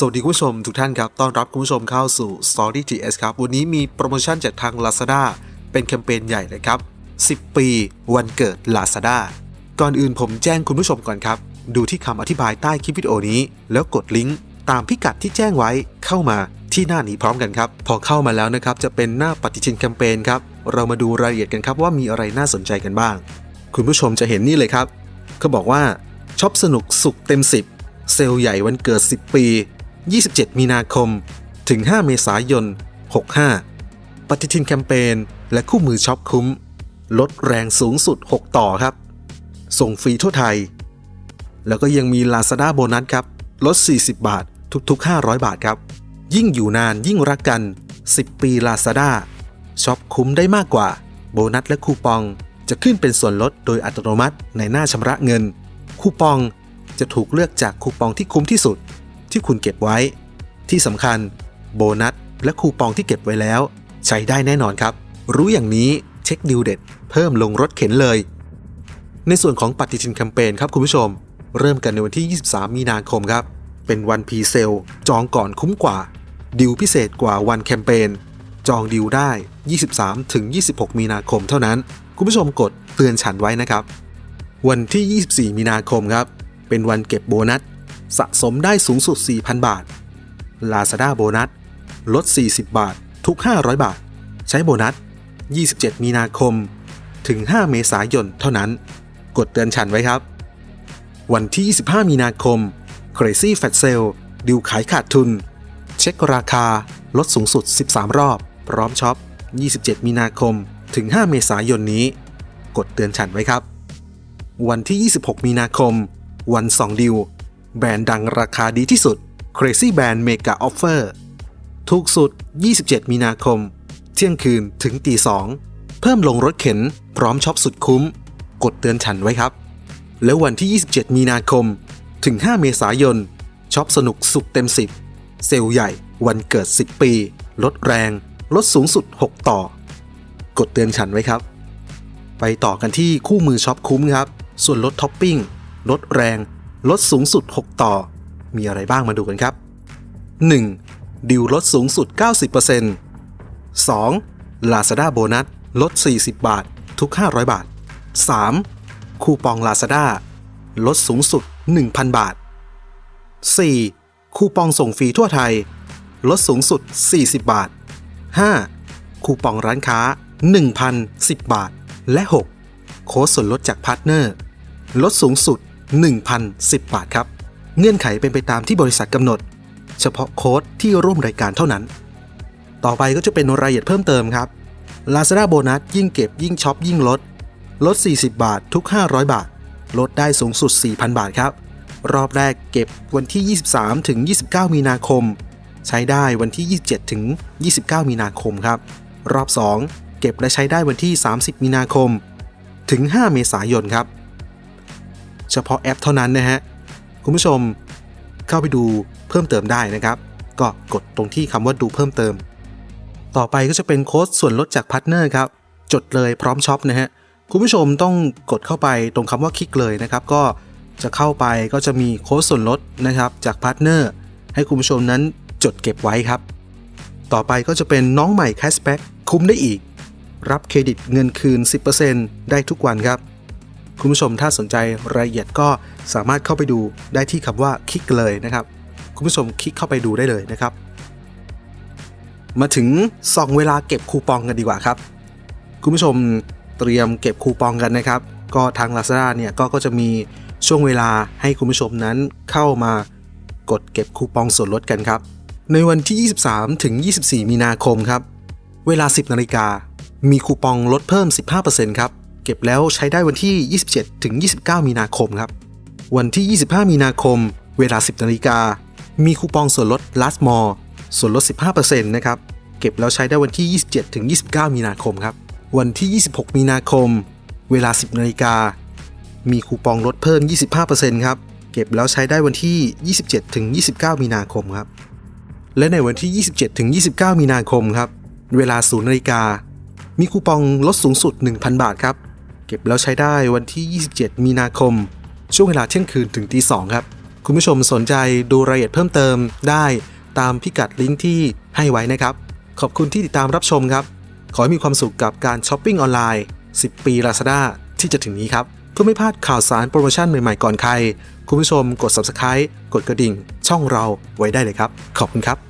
สวัสดีคุณผู้ชมทุกท่านครับต้อนรับคุณผู้ชมเข้าสู่ Story GS ครับ วันนี้มีโปรโมชั่นจากทาง Lazada เป็นแคมเปญใหญ่เลยครับ 10 ปีวันเกิด Lazada ก่อนอื่นผมแจ้งคุณผู้ชมก่อนครับ ดูที่คำอธิบายใต้คลิปวิดีโอนี้ แล้วกดลิงก์ตามพิกัดที่แจ้งไว้เข้ามาที่หน้านี้พร้อมกันครับ พอเข้ามาแล้วนะครับจะเป็นหน้าปฏิทินแคมเปญครับ เรามาดูรายละเอียดกันครับว่ามีอะไรน่าสนใจกันบ้าง คุณผู้ชมจะเห็นนี่เลยครับเขาบอกว่าช็อปสนุกสุขเต็ม 10 เซลล์ใหญ่วันเกิด 10 ปี 27 มีนาคม ถึง 5 เมษายน 65 ปฏิทินแคมเปญและคู่มือช็อปคุ้ม ลดแรงสูงสุด 6 ต่อครับ ส่งฟรีทั่วไทย แล้วก็ยังมี Lazada โบนัสครับ ลด 40 บาท ทุก ๆ 500 บาทครับ ยิ่งอยู่นานยิ่งรักกัน 10 ปี Lazada ช็อปคุ้มได้มากกว่า โบนัสและคูปอง จะขึ้นเป็นส่วนลดโดยอัตโนมัติในหน้าชำระเงิน คูปองจะถูกเลือกจากคูปองที่คุ้มที่สุด ที่คุณเก็บไว้ ที่สำคัญ โบนัส และคูปองที่เก็บไว้แล้ว ใช้ได้แน่นอนครับ รู้อย่างนี้เช็คดิวเด็ด เพิ่มลงรถเข็นเลย ในส่วนของปฏิทินแคมเปญครับคุณผู้ชม เริ่มกันในวันที่ 23 มีนาคมครับ เป็นวันพรีเซลจองก่อนคุ้มกว่า ดิวพิเศษกว่าวันแคมเปญจองดิวได้ 23 ถึง 26 มีนาคมเท่านั้น คุณผู้ชมกดเตือนฉันไว้นะครับ วันที่ 24 มีนาคมครับ เป็นวันเก็บโบนัส สะสมได้สูงสุด 4,000 บาท Lazada โบนัส ลด 40 บาท ทุก 500 บาท ใช้โบนัส 27 มีนาคม ถึง 5 เมษายนเท่านั้น กดเตือนฉันไว้ครับ วันที่ 25 มีนาคม Crazy Fat Sale ดิวขายขาดทุน เช็คราคา ลดสูงสุด 13 รอบ พร้อมช็อป 27 มีนาคม ถึง 5 เมษายนนี้ กดเตือนฉันไว้ครับ วันที่ 26 มีนาคม วัน 2 ดิว แบรนด์ดังราคาดีที่สุด Crazy Brand Mega Offer ถูกสุด 27 มีนาคม เที่ยงคืนถึงตี2เพิ่มลงรถเข็นพร้อมช็อปสุดคุ้ม กดเตือนฉันไว้ครับ แล้ววันที่ 27 มีนาคม ถึง 5 เมษายนช็อปสนุกสุขเต็ม 10 เซลล์ใหญ่วันเกิด 10 ปี ลดแรง ลดสูงสุด 6 ต่อ กดเตือนฉันไว้ครับ ไปต่อกันที่คู่มือช็อปคุ้มครับ ส่วนลดท็อปปิ้ง ลดแรง ลดสูงสุด 6 ต่อ มีอะไรบ้างมาดูกันครับ 1. ดิวลดสูงสุด 90% 2. Lazada โบนัสลด 40 บาท ทุก 500 บาท 3. คูปอง Lazada ลดสูงสุด 1,000 บาท 4. คูปองส่งฟรีทั่วไทย ลดสูงสุด 40 บาท 5. คูปองร้านค้า 1,010 บาท และ 6. โค้ดส่วนลดจากพาร์ทเนอร์ ลดสูงสุด 1,010 บาทครับ เงื่อนไขเป็นไปตามที่บริษัทกำหนด เฉพาะโค้ดที่ร่วมรายการเท่านั้น ต่อไปก็จะเป็นรายละเอียดเพิ่มเติมครับ Lazada โบนัสยิ่งเก็บยิ่งช็อปยิ่งลด ลด 40 บาททุก 500 บาท ลดได้สูงสุด 4,000 บาทครับ รอบแรกเก็บวันที่ 23 ถึง 29 มีนาคม ใช้ได้วันที่ 27 ถึง 29 มีนาคมครับ รอบ 2 เก็บและใช้ได้วันที่ 30 มีนาคม ถึง 5 เมษายนครับ เฉพาะแอปเท่านั้นนะฮะ คุณผู้ชมเข้าไปดูเพิ่มเติมได้นะครับ ก็กดตรงที่คำว่าดูเพิ่มเติม ต่อไปก็จะเป็นโค้ดส่วนลดจากพาร์ทเนอร์ครับ จดเลยพร้อมช็อปนะฮะ คุณผู้ชมต้องกดเข้าไปตรงคำว่าคลิกเลยนะครับ ก็จะเข้าไปก็จะมีโค้ดส่วนลดนะครับจากพาร์ทเนอร์ให้คุณผู้ชมนั้นจดเก็บไว้ครับ ต่อไปก็จะเป็นน้องใหม่แคชแบ็กคุ้มได้อีก รับเครดิตเงินคืน 10%ได้ทุกวันครับ คุณผู้ชมถ้าสนใจรายละเอียดก็สามารถเข้าไปดูได้ที่คำว่าคลิกเลยนะครับ คุณผู้ชมคลิกเข้าไปดูได้เลยนะครับ มาถึงส่องเวลาเก็บคูปองกันดีกว่าครับ คุณผู้ชมเตรียมเก็บคูปองกันนะครับ ก็ทาง Lazada เนี่ยก็ก็จะมีช่วงเวลาให้คุณผู้ชมนั้นเข้ามากดเก็บคูปองส่วนลดกันครับ ในวันที่ 23 ถึง 24 มีนาคมครับ เวลา 10 นาฬิกา มีคูปองลดเพิ่ม 15%ครับ เก็บแล้วใช้ได้วันที่ 27 ถึง 29 มีนาคมครับ วันที่ 25 มีนาคม เวลา 10 นาฬิกา มีคูปองส่วนลด last more ส่วนลด 15%นะครับ เก็บแล้วใช้ได้วันที่ 27 ถึง 29 มีนาคมครับ วันที่ 26 มีนาคม เวลา 10 นาฬิกา มีคูปองลดเพิ่ม 25%ครับ เก็บแล้วใช้ได้วันที่ 27 ถึง 29 มีนาคมครับ และในวันที่ 27 ถึง 29 มีนาคมครับ เวลา 0 นาฬิกา มีคูปองลดสูงสุด 1,000 บาทครับ เก็บแล้วใช้ได้วันที่ 27 มีนาคม ช่วงเวลาเที่ยงคืนถึงตี2ครับ คุณผู้ชมสนใจดูรายละเอียดเพิ่มเติมได้ตามพิกัดลิงก์ที่ให้ไว้นะครับ ขอบคุณที่ติดตามรับชมครับ ขอให้มีความสุขกับการช้อปปิ้งออนไลน์ 10 ปี Lazada ที่จะถึงนี้ครับ เพื่อไม่พลาดข่าวสารโปรโมชั่นใหม่ๆก่อนใคร คุณผู้ชมกด subscribe กดกระดิ่ง ช่องเราไว้ได้เลยครับ ขอบคุณครับ